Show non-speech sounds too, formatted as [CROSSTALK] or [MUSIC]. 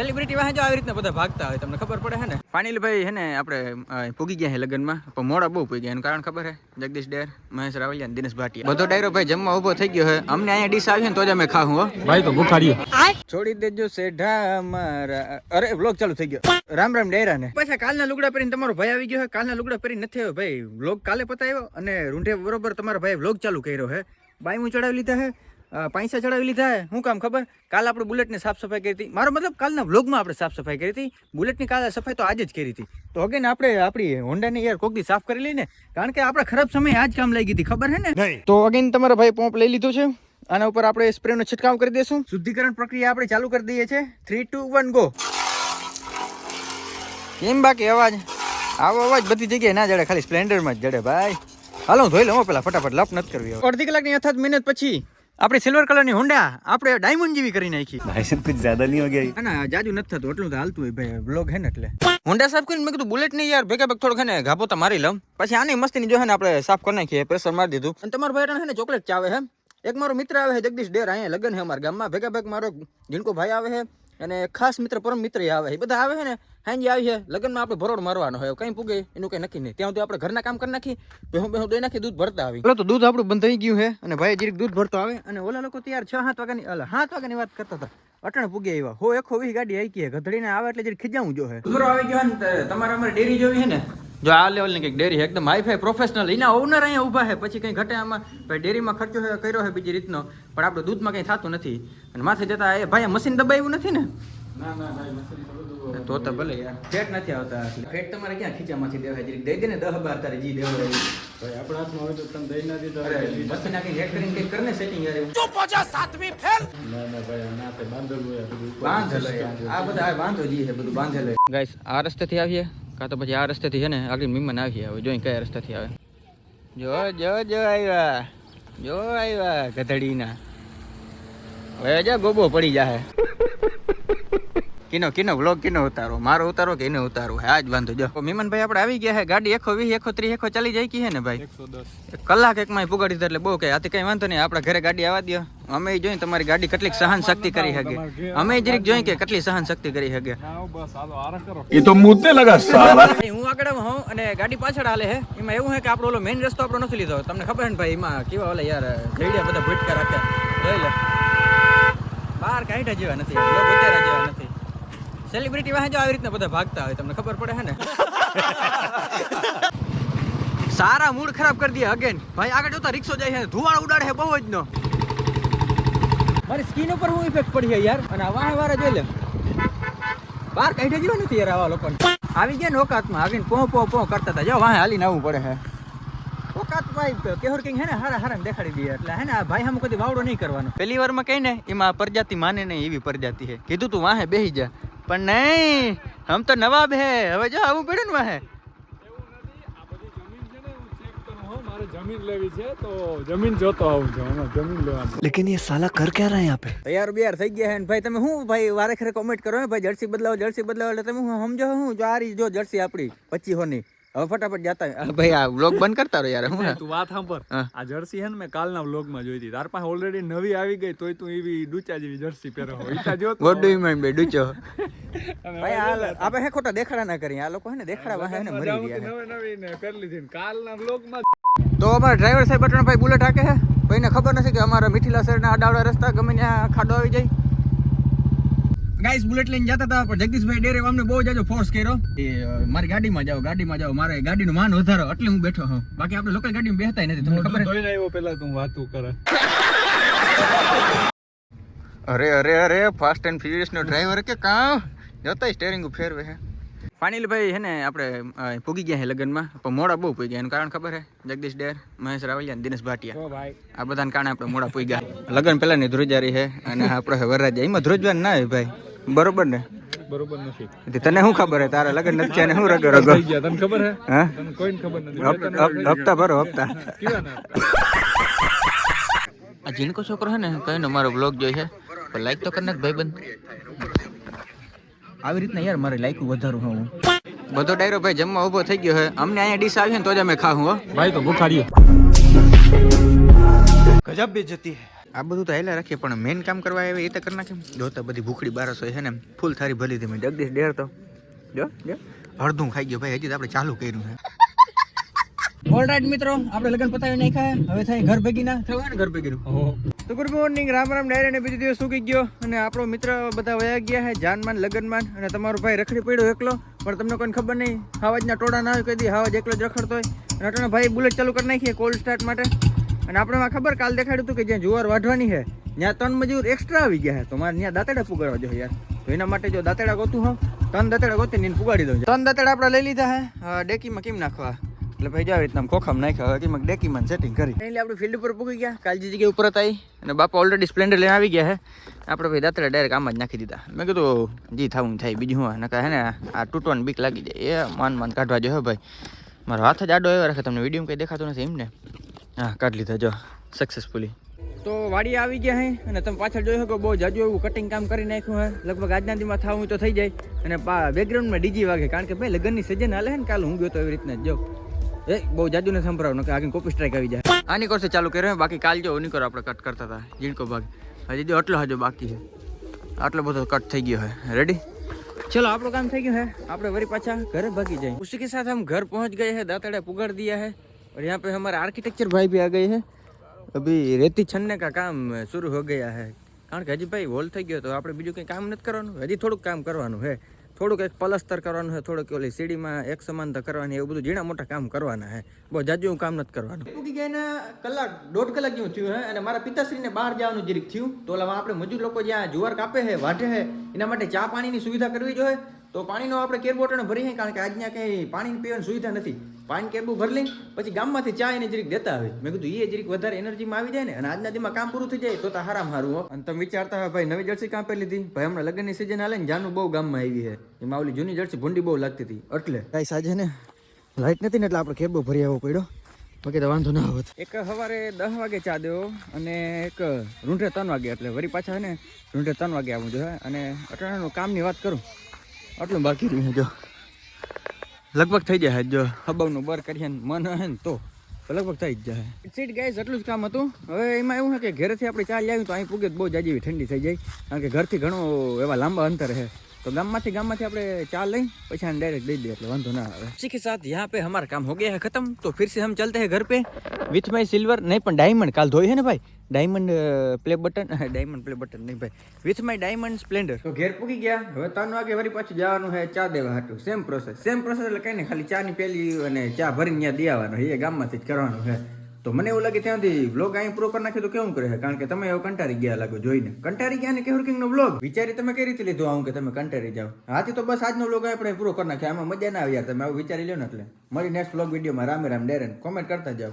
Celebrity વાહે જો આવી રીતના બધા ભાગતા હોય તમને ખબર પડે હે ને? ફાનિલભાઈ ભાઈ હે ને આપણે પૂગી ગયા છે લગ્નમાં પણ મોડા બહુ પૂગી ગયા એનું કારણ ખબર હે? જગદીશ ડેર મહેશ રાવલિયા અને દિનેશ ભાટિયા. બધો ડાયરો ભાઈ જમવા ઊભો થઈ ગયો હે. અમને અહીંયા ડીશ આવી છે ને તો જ અમે ખાવું હો. ભાઈ તો ભૂખાડીએ છોડી દેજો સેઢા મારા. અરે બ્લોગ ચાલુ થઈ ગયો. રામ રામ ડેરા ને પાછા કાલના લુગડા પહેરીને તમારો ભાઈ આવી ગયો હે? કાલના લુગડા પહેરીને નથી આવ્યો ભાઈ. બ્લોગ કાલે પતાવ્યો અને રૂંઢે બરોબર તમારો ભાઈ વ્લોગ ચાલુ કર્યો હે. બાઈ હું ચડાવી લીધા હે. પૈસા ચડાવી લીધા હું. શું કામ ખબર? કાલ આપણે બુલેટની સાફ સફાઈ કરી હતી. મારો મતલબ કાલના વ્લોગમાં આપણે સાફ સફાઈ કરી હતી. બુલેટની કાલે સફાઈ તો આજે જ કરી હતી. તો અગેન આપણે આપણી હોન્ડાની યાર કોકથી સાફ કરી લઈને કારણ કે આપણે ખરાબ સમય આજ કામ લાગી હતી. ખબર હે ને? તો અગેન તમારા ભાઈ પંપ લઈ લીધું છે. આના ઉપર આપણે સ્પ્રેનો છંટકાવ કરી દઈશું શુદ્ધિકરણ પ્રક્રિયા આપણે ચાલુ કરી દઈએ છીએ. થ્રી ટુ વન ગો કેમ બાકી અવાજ? આવો અવાજ બધી જગ્યાએ ના જડે ખાલી સ્પ્લેન્ડરમાં જ જડે ભાઈ. હાલો ધોઈ લો પેલા ફટાફટ લપ નથી કરવી અડધી કલાકની અથાત મહેનત પછી આપણે સિલ્વર કલરની હોન્ડા આપણે ડાયમંડ જેવી કરી નાખી. ભાઈ સાહેબ કુછ જ્યાદા નહીં હો ના જાજુ નથી થતું એટલું તો હાલતું હોય ભાઈ બ્લોગ હે ને એટલે. હોન્ડા સાફ કરીને મેં કીધું બુલેટ નહીં યાર ભેગા ભેગ થોડોક ને ગાભો તો મારી લઉં. પછી આની મસ્તીની જો હે ને આપણે સાફ કરી નાખીએ પ્રેશર મારી દીધું. અને તમારો ભાઈ હે ને ચોકલેટ ચાવે હે. એક મારો મિત્ર આવે છે જગદીશ ડેર અહીંયા લગ્ન છે અમારા ગામમાં. ભેગા ભેગ મારો જીણકો ભાઈ આવે છે અને ખાસ મિત્ર પરમ મિત્ર આવે છે. એ બધા આવે છે ને હાંજી આવી છે. લગનમાં આપણે ભરોડ મારવાનો હોય કંઈ પૂગે એનું કંઈ નક્કી નહીં. ત્યાં સુધી આપણે ઘરના કામ કરી નાખી બેહું બેહું દોઈ નાખી દૂધ ભરતા આવી. તો દૂધ આપણું બંધ થઈ ગયું છે અને ભાઈ જીરીક દૂધ ભરતો આવે. અને ઓલા લોકો તૈયાર છ સાત વાગ્યાની અલા સાત વાગ્યાની વાત કરતા હતા. અટણ પૂગે આવ્યા હો એકો વીસ ગાડી આવી ગઈ ગધડીને આવે એટલે જરી ખીજાવું જો હે. આવી ગયો ને તમારે અમારે ડેરી જોવી છે ને? જો આ લેવલની કંઈક ડેરી એકદમ હાઈફાઈ પ્રોફેશનલ. એના ઓનર અહીંયા ઊભા છે. પછી કઈ ઘટે આમાં ભાઈ ડેરીમાં ખર્ચો કર્યો છે બીજી રીતનો. પણ આપણે દૂધમાં કઈ થતું નથી. અને માથે જતા એ ભાઈ મશીન દબાવ્યું નથી ને? તો તો ભલે યાર. ફેટ નથી આવતા. ફેટ તમારે ક્યાં ખીચામાંથી દેવાય જરીક દઈ દે ને દહ બાર તારે જી દેવાય ભાઈ આપણા હાથમાં હોય તો તમે દઈ ના દીધો અરે મશીન આખી હેક કરીને કંઈક કરને સેટિંગ યાર એવું. ના ના ભાઈ આ નાતે બાંધેલું યાર આ બાંધેલો યાર. આ બધા આ બાંધો જી છે બધું બાંધેલો ગાઈસ આ રસ્તેથી આવીએ? કાં તો પછી આ રસ્તેથી છે ને આગળ મહેમાન આવીએ હવે. જોઈ કયા રસ્તેથી આવે. જો જો જો આવ્યા. જો આવ્યા ગધડીના. જા ગોબો પડી જાહે. કિનો કિનો વ્લોગ કિનો ઉતારો? મારો ઉતારો કે એને ઉતારો? હે આજ વાંધો જો. મીમનભાઈ આપણે આવી ગયા હે. ગાડી એકસો વીસ એકસો ત્રીસ એકસો ચાલી જાય કી હે ને ભાઈ? કલાક એક માં પુગાડી એટલે બહુ કે આથી કઈ વાંધો નહીં. આપણા ઘરે ગાડી આવવા દો અમે જોઈ તમારી ગાડી કેટલી સહન શક્તિ કરી શકે અમે જરીક જોઈ કે કેટલી સહન શક્તિ કરી શકે એ તો મુદ્દે લગા સારા. [LAUGHS] હું આગળ હું અને ગાડી પાછળ હાલે હે. એમાં એવું હે કે આપણો ઓલો મેઈન રસ્તો આપણો નથી લીધો. તમને ખબર હે ને ભાઈ એમાં કેવા ઓલા યાર રેડિયા બધા ભૂટકા રાખ્યા. લઈ લે. બહાર કાંઈઠા જેવા નથી લોક જેવા નથી. સેલિબ્રિટી વાહે જો આવી રીતના બધા ભાગતા હોય તમને ખબર પડે હે ને? [LAUGHS] સારા મૂડ ખરાબ કરી દે અગેન ભાઈ આગળ જોતા રિક્ષો જાય છે ધુવાળ ઉડાડે છે બહુ જ નો. મારી સ્કિન ઉપર હું ઇફેક્ટ પડી છે યાર અને વાહે વારે જોઈ લે. બાર કાઢે જેવા નથી યાર આવા લોકો આવી ગયા નોકાતમાં આવીને પો પો પો કરતા હતા. જો વાહે હાલીને આવવું પડે હે જમીન લેવી છે તો જમીન જોતો આવું જમીન લેવાનું લેકિન એ સાલા કર ક્યાં રહ્યા યહાં પે તૈયાર બિયાર થઈ ગયા હે ભાઈ તમે હું ભાઈ વારે ખરે કોમેન્ટ કરો ભાઈ? જર્સી બદલાવો જર્સી બદલાવો એટલે તમે હું સમજો હું જો આ રહી જો જર્સી આપડી પચી હોની. હવે ફટાફટ જાતા ભાઈ આ વ્લોગ બંધ કરતા રહો યાર હું તું વાત સાંભળ. આ જર્સી હે ને મેં કાલના વ્લોગમાં જોઈ હતી. તાર પાસે ઓલરેડી નવી આવી ગઈ તોય તું એવી ડૂચા જેવી જર્સી પહેરો હોય. ઈચ્છા જો વોટ ડુ યુ મીન બે ડૂચો? ભાઈ આ આપણે હે ખોટા દેખાડા ના કરીએ. આ લોકો હે ને દેખાડા વાહે ને મરી ગયા નવી નવી ને પહેરી લીધી કાલના વ્લોગમાં તો અમારા ડ્રાઈવર સાહેબ બટણ ભાઈ બુલેટ હાકે હે? ભાઈને ખબર નથી કે અમારા મિથિલા શહેરના આડાવડા રસ્તા ગમે ત્યાં ખાડો આવી જાય. ગાઈસ બુલેટ લઈને જતા હતા પણ જગદીશભાઈ ડેરે અમને બહુ જાજો ફોર્સ કર્યો. એ મારી ગાડીમાં જાઓ ગાડીમાં જાઓ મારે ગાડીનું માન વધારો એટલે હું બેઠો હું બાકી આપણે લોકલ ગાડીમાં બેહતા નથી તમને ખબર ધોઈને આવ્યો પેલા તું વાતું કરે. અરે અરે અરે ફાસ્ટ એન્ડ ફ્યુરિયસ નો ડ્રાઈવર કે કામ જતા સ્ટેરિંગ ફેરવે હે. ફાઇનલી ભાઈ હે ને આપણે પૂગી ગયા હે લગ્નમાં પણ મોડા બહુ પૂગી ગયા એનું કારણ ખબર હે? જગદીશ ડેર મહેશ રાવલિયા અને દિનેશ ભાટિયા. આ બધાને કારણે આપણે મોડા પૂઈ ગયા લગ્ન પહેલાની ધ્રુજારી છે અને આપણે વરરાજા. એમાં ધ્રુજવાનું ના હોય ભાઈ. બરોબર ને બરોબર નથી તને શું ખબર હે તારા લગન નથી છે હું રગો રગો તને ખબર હે હા તને કોઈને ખબર નથી હપ્તા ભરો હપ્તા આ જીનકો છોકરો હે ને કહીને મારો બ્લોગ જોઈ છે પણ લાઈક તો કરી ભાઈ બંધ આવી રીતના યાર મારે લાઈક વધારું હું બધો ડાયરો ભાઈ જમવા ઊભો થઈ ગયો હે અમને અહીંયા ડીશ આવી ને તો જ અમે ખાવું હો ભાઈ તો ભૂખાડીએ ગજબ બેજતી હે આ બધું તો હેલા રાખીએ પણ મેઇન કામ કરવા આવે એ તો કરી નાખે. જોતા બધી ભૂખડી બારસ હોય છે ને ફૂલ થારી ભલી હતી મેં. જગદીશ ડેર તો. જો જો. અડધું ખાઈ ગયો ભાઈ હજી તો આપણે ચાલુ કર્યું છે. ઓલરાઈટ મિત્રો આપણે લગન પતાવી નાખ્યા. હવે થાય ઘર ભેગીના. થયું ને ઘર ભેગીનું? તો ગુડ મોર્નિંગ રામ રામ ડાયરે ને બીજો દિવસ સુકી ગયો. અને આપણો મિત્ર બધા વયા ગયા છે જાનમાન લગનમાન. અને તમારો ભાઈ રખડી પડ્યો એકલો પણ તમને કોઈ ખબર નહીં હાવાજના ટોળા ના હોય કદી હાવાજ એકલો જ રખડતો હોય. અને ભાઈ બુલેટ ચાલુ કરી નાખીએ કોલ્ડ સ્ટાર્ટ માટે. અને આપણે ખબર કાલ દેખાડ્યું હતું કે જ્યાં જુવાર વાઢવાની છે ત્યાં ત્રણ મજૂર એક્સ્ટ્રા આવી ગયા છે. તો મારે ત્યાં દાંતડા પુગાડવા જોઈએ યાર. તો એના માટે જો દાંતડા ગોતું હોઉં ત્રણ દાંતડા ગોતી ને પુગાડી દઉં ત્રણ દાંતડા આપણે લઈ લીધા હે ડેકીમાં કેમ નાખવા? એટલે ભાઈ જાવ આવી રીતના ખોખામ નાખ્યા હવે કેમ ડેકીમાં સેટિંગ કરી. એટલે આપણે ફિલ્ડ ઉપર પૂગી ગયા. કાલજી જગ્યાએ ઉપર હતા અને બાપા ઓલરેડી સ્પ્લેન્ડર લઈને આવી ગયા હે આપણે ભાઈ દાંતેડા ડાયરેક્ટ આમાં જ નાખી દીધા. મેં કીધું જી થવું થાય બીજું હું નકા હે ને આ તૂટવાની બીક લાગી જાય. એ માન માન કાઢવા જો હે ભાઈ. મારો હાથ જ આડો એવો રાખે તમને વીડિયો કંઈ દેખાતો નથી એમ ને? હા, કાઢી લીધા, જો. સક્સેસફુલી તો વાડી આવી ગયા હે, અને તમે પાછળ જોઈ શકો, બહુ જાજુ એવું કટિંગ કામ કરી નાખ્યું હે. લગભગ આજના દિવસમાં થવું તો થઈ જાય, અને બેકગ્રાઉન્ડમાં ડીજી વાગે, કારણ કે ભાઈ, લગ્નની સજન હાલે ને કાલ, હું ગયો તો એવી રીતના જ જાઉં એ, બહુ જાજુ ને સંભળાવ કે આગળ કોપી સ્ટ્રાઇક આવી જાય. આની કોર્સે ચાલુ કર્યો બાકી કાલ જો ઉની આપણે કટ કરતા હતા જીણકો ભાગ. હજી જો આટલો હજુ બાકી છે. આટલો બધો કટ થઈ ગયો હે. રેડી ચલો, આપણું કામ થઈ ગયું હે. આપણે વરી પાછા ઘરે ભાગી જાય ઉસી કે સાથ હમ ઘર પહોંચ ગયે હે, દાંતડે પુગાડ દિયા હે. और यहाँ पे हमारे आर्किटेक्चर भाई भी आ गए हैं अभी रेती छनने का काम शुरू हो गया है કારણ કે હજી ભાઈ હોલ થઈ ગયો તો આપણે બીજું કંઈ કામ નથી કરવાનું હજી થોડુંક કામ કરવાનું છે થોડુંક એક પલસ્તર કરવાનું છે થોડુંક ઓલી સીડીમાં એક સમાનતા કરવાની એવું બધું ઝીણા મોટા કામ કરવાના છે બહુ જાજુ કામ નથી કરવાનું પૂકી ગયા એના કલાક દોઢ કલાક જેવું થયું હે અને મારા પિતાશ્રીને બહાર જવાનું જરીક થયું તો ઓલા આપણે મજૂર લોકો જ્યાં જુવાર કાપે છે વાઢે છે એના માટે ચા પાણીની સુવિધા કરવી જોઈએ તો પાણીનો આપણે કેર બોટલ ભરી છે કારણ કે આજના કંઈ પાણી પીવાની સુવિધા નથી પાણી કેબુ ભરી પછી ગામમાંથી ચા એને જરીક દેતા આવે મેં કીધું એ જરીક વધારે એનર્જીમાં આવી જાય ને અને આજના દીમાં કામ પૂરું થઈ જાય તો તો હારામ હારું હો. અને તમે વિચારતા હોય ભાઈ નવી જર્સી કાં પહેરી લીધી? ભાઈ હમણાં લગ્નની સિઝન હાલે ને જાનું બહુ ગામમાં આવી છે. એમાં ઓલી જૂની જર્સી ભૂંડી બહુ લાગતી હતી એટલે. કાંઈ સાજે ને લાઇટ નથી ને એટલે આપણે કેબો ભરી આવવો પડ્યો. બાકી તો વાંધો ના આવત એક સવારે દસ વાગે ચા દેવો અને એક રૂંઢે ત્રણ વાગે એટલે વરી પાછા ને રૂંઢે ત્રણ વાગે આવવું જોઈએ અને અટાણાનું કામની વાત કરું. આટલું બાકી રહ્યું જો. લગભગ થઈ જાય જો. હબાવનું બર કરીએ ને મન હે ને તો. લગભગ થઈ જ જાય. સીટ ગાઈસ એટલું જ કામ હતું. હવે એમાં એવું છે કે ઘરેથી આપણે ચાલી આવ્યું તો અહીં પૂગે બહુ જાજી ઠંડી થઈ જાય. કારણ કે ઘરથી ઘણો એવા લાંબા અંતર છે તો ગામમાંથી ગામમાંથી આપણે ચા લઈ પછી આને ડાયરેક્ટ દઈ દે એટલે વાંધો ના આવે. સીખી સાથ યહાં પે હમારા કામ હો ગયા હે ખતમ તો ફિર સે હમ ચલતે હે ઘર પે. વિથ માય સિલ્વર નહીં પણ ડાયમંડ કાલ ધોઈ હે ને ભાઈ? Diamond play button diamond play button નહીં ભાઈ. વિથ માય ડાયમંડ સ્પ્લેન્ડર તો ઘેર પૂકી ગયા હવે ત્રણ વાગે વળી પાછું જવાનું હે ચા દેવા હતું સેમ પ્રોસેસ સેમ પ્રોસેસ એટલે કઈ ને ખાલી ચાની પેલી અને ચા ભરીને ત્યાં દે આવવાનું એ ગામમાંથી જ કરવાનું હે. તો મને એવું લાગે ત્યાંથી વ્લોગ અહીં પૂરો કરી નાખ્યો તો કેવું કરે? કારણ કે તમે એવું કંટાળી ગયા લાગો જોઈને. કંટાળી ગયા ને કેવું કિંગ નો વ્લોગ વિચારી તમે કઈ રીતે લીધો આવું કે તમે કંટાળી જાઓ? હાથી તો બસ આજનો વ્લોગ આપણે પૂરો કરી નાખ્યો. આમાં મજા ના આવી યાર, તમે આવું વિચારી લો ને એટલે. મળી નેક્સ્ટ વ્લોગ વિડીયોમાં રામે રામ ડેરન. કોમેન્ટ કરતા જાઓ.